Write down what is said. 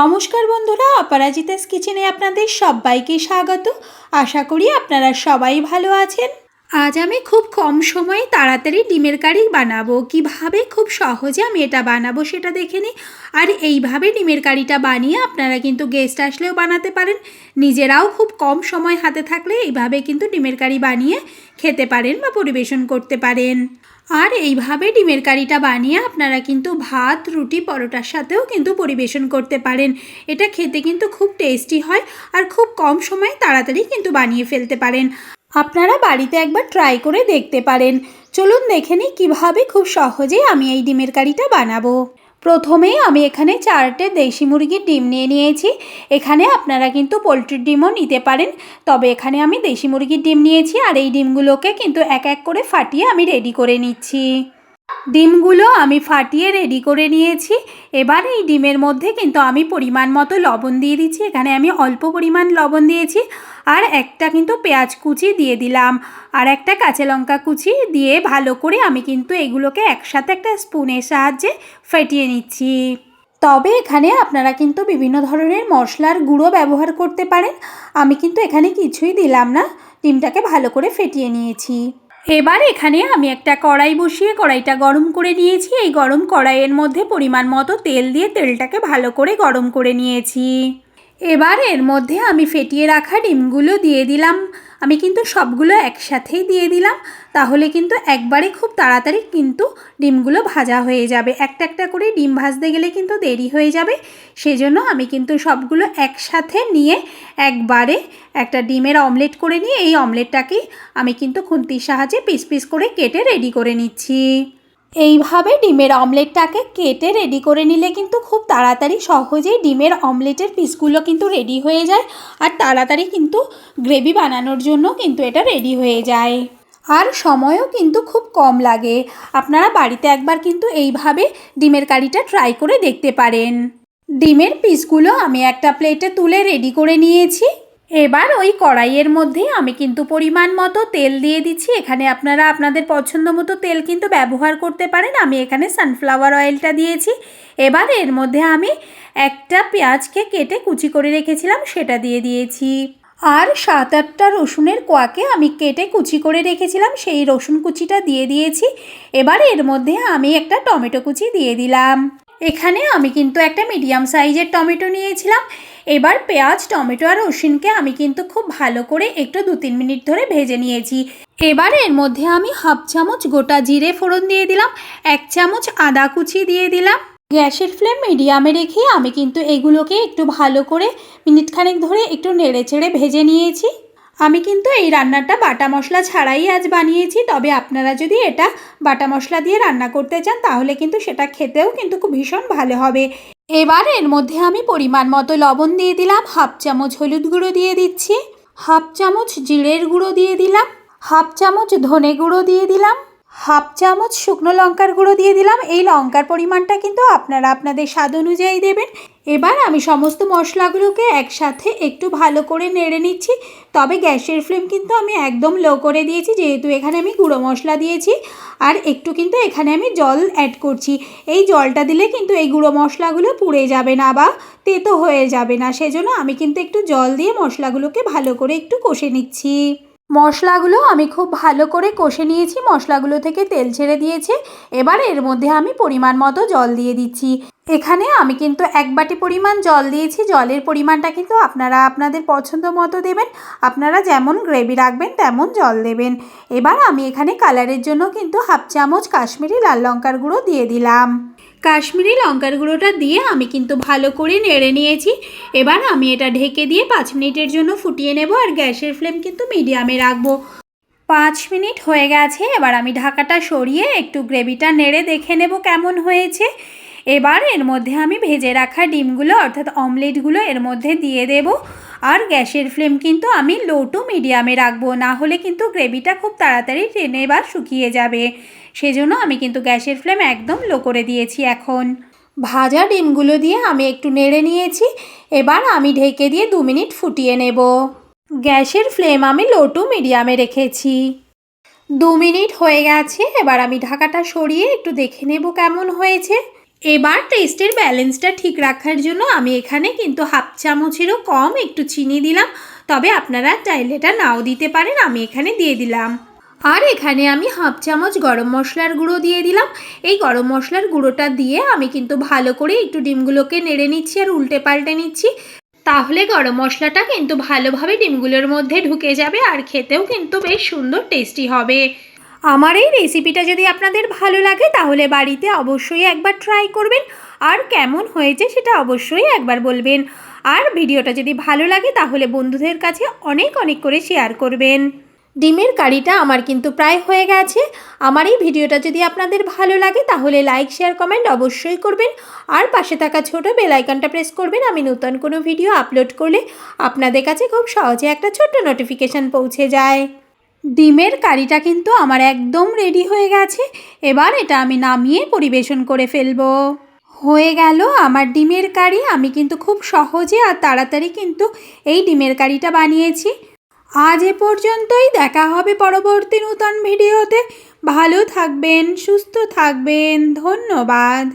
নমস্কার বন্ধুরা অপরাজিতাস কিচেনে আপনাদের সবাইকে স্বাগত। আশা করি আপনারা সবাই ভালো আছেন। আজ আমি খুব কম সময়ে তাড়াতাড়ি ডিমের কারি বানাবো। কীভাবে খুব সহজে আমি এটা বানাবো সেটা দেখে নিই। আর এইভাবে ডিমের কারিটা বানিয়ে আপনারা কিন্তু গেস্ট আসলেও বানাতে পারেন। নিজেরাও খুব কম সময় হাতে থাকলে এইভাবে কিন্তু ডিমের কারি বানিয়ে খেতে পারেন বা পরিবেশন করতে পারেন। আর এইভাবে ডিমের কারিটা বানিয়ে আপনারা কিন্তু ভাত, রুটি, পরোটার সাথেও কিন্তু পরিবেশন করতে পারেন। এটা খেতে কিন্তু খুব টেস্টি হয় আর খুব কম সময়ে তাড়াতাড়ি কিন্তু বানিয়ে ফেলতে পারেন। আপনারা বাড়িতে একবার ট্রাই করে দেখতে পারেন। চলুন দেখে নিই কীভাবে খুব সহজেই আমি এই ডিমের কারিটা বানাবো। প্রথমেই আমি এখানে চারটে দেশি মুরগির ডিম নিয়ে নিয়েছি। এখানে আপনারা কিন্তু পোলট্রির ডিমও নিতে পারেন। তবে এখানে আমি দেশি মুরগির ডিম নিয়েছি আর এই ডিমগুলোকে কিন্তু এক এক করে ফাটিয়ে আমি রেডি করে নিচ্ছি। ডিমগুলো আমি ফাটিয়ে রেডি করে নিয়েছি। এবার এই ডিমের মধ্যে কিন্তু আমি পরিমাণ মতো লবণ দিয়ে দিচ্ছি। এখানে আমি অল্প পরিমাণ লবণ দিয়েছি। আর একটা কিন্তু পেঁয়াজ কুচি দিয়ে দিলাম। আর একটা কাঁচা লঙ্কা কুচি দিয়ে ভালো করে আমি কিন্তু এগুলোকে একসাথে একটা স্পুনের সাহায্যে ফেটিয়ে নিচ্ছি। তবে এখানে আপনারা কিন্তু বিভিন্ন ধরনের মশলার গুঁড়ো ব্যবহার করতে পারেন। আমি কিন্তু এখানে কিছুই দিলাম না। ডিমটাকে ভালো করে ফেটিয়ে নিয়েছি। এবার এখানে আমি একটা কড়াই বসিয়ে কড়াইটা গরম করে নিয়েছি। এই গরম কড়াইয়ের মধ্যে পরিমাণ মতো তেল দিয়ে তেলটাকে ভালো করে গরম করে নিয়েছি। এবার এর মধ্যে আমি ফেটিয়ে রাখা ডিমগুলো দিয়ে দিলাম। আমি কিন্তু সবগুলো একসাথেই দিয়ে দিলাম, তাহলে কিন্তু একবারে খুব তাড়াতাড়ি কিন্তু ডিমগুলো ভাজা হয়ে যাবে। একটা একটা করে ডিম ভাজতে গেলে কিন্তু দেরি হয়ে যাবে, সেজন্য আমি কিন্তু সবগুলো একসাথে নিয়ে একবারে একটা ডিমের অমলেট করে নিয়ে এই অমলেটটাকেই আমি কিন্তু খুন্তির সাহায্যে পিস পিস করে কেটে রেডি করে নিচ্ছি। এইভাবে ডিমের অমলেটটাকে কেটে রেডি করে নিলে কিন্তু খুব তাড়াতাড়ি সহজেই ডিমের অমলেটের পিসগুলো কিন্তু রেডি হয়ে যায় আর তাড়াতাড়ি কিন্তু গ্রেভি বানানোর জন্য কিন্তু এটা রেডি হয়ে যায়। আর সময়ও কিন্তু খুব কম লাগে। আপনারা বাড়িতে একবার কিন্তু এইভাবে ডিমের কারিটা ট্রাই করে দেখতে পারেন। ডিমের পিসগুলো আমি একটা প্লেটে তুলে রেডি করে নিয়েছি। এবার ওই কড়াইয়ের মধ্যে আমি কিন্তু পরিমাণ মতো তেল দিয়ে দিচ্ছি। এখানে আপনারা আপনাদের পছন্দ মতো তেল কিন্তু ব্যবহার করতে পারেন। আমি এখানে সানফ্লাওয়ার অয়েলটা দিয়েছি। এবার এর মধ্যে আমি একটা পেঁয়াজকে কেটে কুচি করে রেখেছিলাম, সেটা দিয়ে দিয়েছি। আর সাত আটটা রসুনের কোয়াকে আমি কেটে কুচি করে রেখেছিলাম, সেই রসুন কুচিটা দিয়ে দিয়েছি। এবার এর মধ্যে আমি একটা টমেটো কুচি দিয়ে দিলাম। এখানে আমি কিন্তু একটা মিডিয়াম সাইজের টমেটো নিয়েছিলাম। এবার পেঁয়াজ, টমেটো আর রসুনকে আমি কিন্তু খুব ভালো করে একটু দু তিন মিনিট ধরে ভেজে নিয়েছি। এবার এর মধ্যে আমি হাফ চামচ গোটা জিরে ফোড়ন দিয়ে দিলাম, এক চামচ আদা কুচি দিয়ে দিলাম। গ্যাসের ফ্লেম মিডিয়ামে রেখে আমি কিন্তু এগুলোকে একটু ভালো করে মিনিটখানেক ধরে একটু নেড়ে ভেজে নিয়েছি। আমি কিন্তু এই রান্নাটা বাটা মশলা ছাড়াই আজ বানিয়েছি, তবে আপনারা যদি এটা বাটা মশলা দিয়ে রান্না করতে চান, তাহলে কিন্তু সেটা খেতেও কিন্তু খুব ভীষণ ভালো হবে। এবার এর মধ্যে আমি পরিমাণ মতো লবণ দিয়ে দিলাম, হাফ চামচ হলুদ গুঁড়ো দিয়ে দিচ্ছি, হাফ চামচ জিরের গুঁড়ো দিয়ে দিলাম, হাফ চামচ ধনে গুঁড়ো দিয়ে দিলাম। হাফ চামচ শুকনো লঙ্কার গুঁড়ো দিয়ে দিলাম। এই লঙ্কার পরিমাণটা কিন্তু আপনারা আপনাদের স্বাদ অনুযায়ী দেবেন। এবার আমি সমস্ত মশলাগুলোকে একসাথে একটু ভালো করে নেড়ে নিচ্ছি। তবে গ্যাসের ফ্লেম কিন্তু আমি একদম লো করে দিয়েছি, যেহেতু এখানে আমি গুঁড়ো মশলা দিয়েছি। আর একটু কিন্তু এখানে আমি জল অ্যাড করছি। এই জলটা দিলে কিন্তু এই গুঁড়ো মশলাগুলো পুড়ে যাবে না বা তেতো হয়ে যাবে না। সেজন্য আমি কিন্তু একটু জল দিয়ে মশলাগুলোকে ভালো করে একটু কষে নিচ্ছি। মশলাগুলো আমি খুব ভালো করে কষে নিয়েছি, মশলাগুলো থেকে তেল ছেড়ে দিয়েছে। এবার এর মধ্যে আমি পরিমাণ মতো জল দিয়ে দিচ্ছি। এখানে আমি কিন্তু এক বাটি পরিমাণ জল দিয়েছি, জলের পরিমাণটা কিন্তু আপনারা আপনাদের পছন্দ মতো দেবেন, আপনারা যেমন গ্রেভি রাখবেন তেমন জল দেবেন। এবার আমি এখানে কালারের জন্য কিন্তু হাফ চামচ কাশ্মীরি লাল লঙ্কার গুঁড়ো দিয়ে দিলাম। কাশ্মীরি লঙ্কার গুঁড়োটা দিয়ে আমি কিন্তু ভালো করে নেড়ে নিয়েছি। এবার আমি এটা ঢেকে দিয়ে পাঁচ মিনিটের জন্য ফুটিয়ে নেব আর গ্যাসের ফ্লেম কিন্তু মিডিয়ামে রাখব। পাঁচ মিনিট হয়ে গেছে, এবার আমি ঢাকাটা সরিয়ে একটু গ্রেভিটা নেড়ে দেখে নেব কেমন হয়েছে। এবার এর মধ্যে আমি ভেজে রাখা ডিমগুলো, অর্থাৎ অমলেটগুলো এর মধ্যে দিয়ে দেব। আর গ্যাসের ফ্লেম কিন্তু আমি লো টু মিডিয়ামে রাখব, না হলে কিন্তু গ্রেভিটা খুব তাড়াতাড়ি টেনে বা শুকিয়ে যাবে। সেজন্য আমি কিন্তু গ্যাসের ফ্লেম একদম লো করে দিয়েছি এখন। ভাজা ডিমগুলো দিয়ে আমি একটু নেড়ে নিয়েছি, এবার আমি ঢেকে দিয়ে দু মিনিট ফুটিয়ে নেব। গ্যাসের ফ্লেম আমি লো টু মিডিয়ামে রেখেছি। দু মিনিট হয়ে গেছে, এবার আমি ঢাকাটা সরিয়ে একটু দেখে নেব কেমন হয়েছে। এবার টেস্টের ব্যালেন্সটা ঠিক রাখার জন্য আমি এখানে কিন্তু হাফ চামচেরও কম একটু চিনি দিলাম, তবে আপনারা চাইলে এটা নাও দিতে পারেন, আমি এখানে দিয়ে দিলাম। আর এখানে আমি হাফ চামচ গরম মশলার গুঁড়ো দিয়ে দিলাম। এই গরম মশলার গুঁড়োটা দিয়ে আমি কিন্তু ভালো করে একটু ডিমগুলোকে নেড়ে নিচ্ছি আর উল্টে পাল্টে নিচ্ছি। তাহলে গরম মশলাটা কিন্তু ভালোভাবে ডিমগুলোর মধ্যে ঢুকে যাবে আর খেতেও কিন্তু বেশ সুন্দর টেস্টি হবে। আমার এই রেসিপিটা যদি আপনাদের ভালো লাগে তাহলে বাড়িতে অবশ্যই একবার ট্রাই করবেন। আর কেমন হয়েছে সেটা অবশ্যই একবার বলবেন। আর ভিডিওটা যদি ভালো লাগে তাহলে বন্ধুদের কাছে অনেক অনেক করে শেয়ার করবেন। ডিমের কারিটা আমার কিন্তু প্রায় হয়ে গেছে। আমার এই ভিডিওটা যদি আপনাদের ভালো লাগে তাহলে লাইক, শেয়ার, কমেন্ট অবশ্যই করবেন। আর পাশে থাকা ছোট বেল আইকনটা প্রেস করবেন। আমি নতুন কোনো ভিডিও আপলোড করলে আপনাদের কাছে খুব সহজে একটা ছোট্ট নোটিফিকেশান পৌঁছে যায়। ডিমের কারিটা কিন্তু আমার একদম রেডি হয়ে গেছে। এবার এটা আমি নামিয়ে পরিবেশন করে ফেলব। হয়ে গেল আমার ডিমের কারি। আমি কিন্তু খুব সহজে আর তাড়াতাড়ি কিন্তু এই ডিমের কারিটা বানিয়েছি। আজ এ পর্যন্তই। দেখা হবে পরবর্তী নূতন ভিডিওতে। ভালো থাকবেন সুস্থ থাকবেন। ধন্যবাদ।